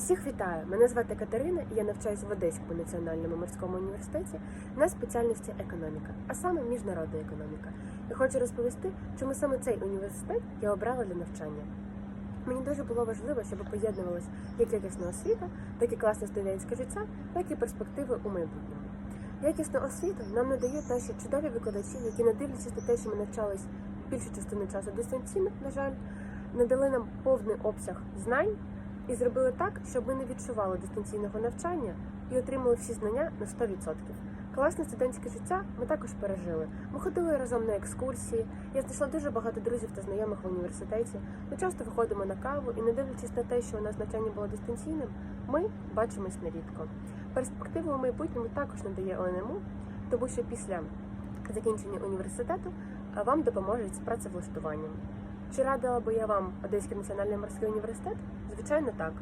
Всіх вітаю! Мене звати Катерина і я навчаюся в Одеському національному морському університеті на спеціальності економіка, а саме міжнародна економіка. І хочу розповісти, чому саме цей університет я обрала для навчання. Мені дуже було важливо, щоб поєднувалася як якісна освіта, так і класне студентське життя, так і перспективи у майбутньому. Якісну освіту нам надають наші чудові викладачі, які, не дивлячись на те, що ми навчались більшу частину часу дистанційно, на жаль, надали нам повний обсяг знань і зробили так, щоб ми не відчували дистанційного навчання і отримали всі знання на 100%. Класне студентське життя ми також пережили. Ми ходили разом на екскурсії. Я знайшла дуже багато друзів та знайомих в університеті. Ми часто виходимо на каву і, не дивлячись на те, що у нас навчання було дистанційним, ми бачимось нерідко. Перспективу у майбутньому також надає ОНМУ, тому що після закінчення університету вам допоможуть з працевлаштуванням. Чи радила би я вам Одеський національний морський університет? Звичайно, так.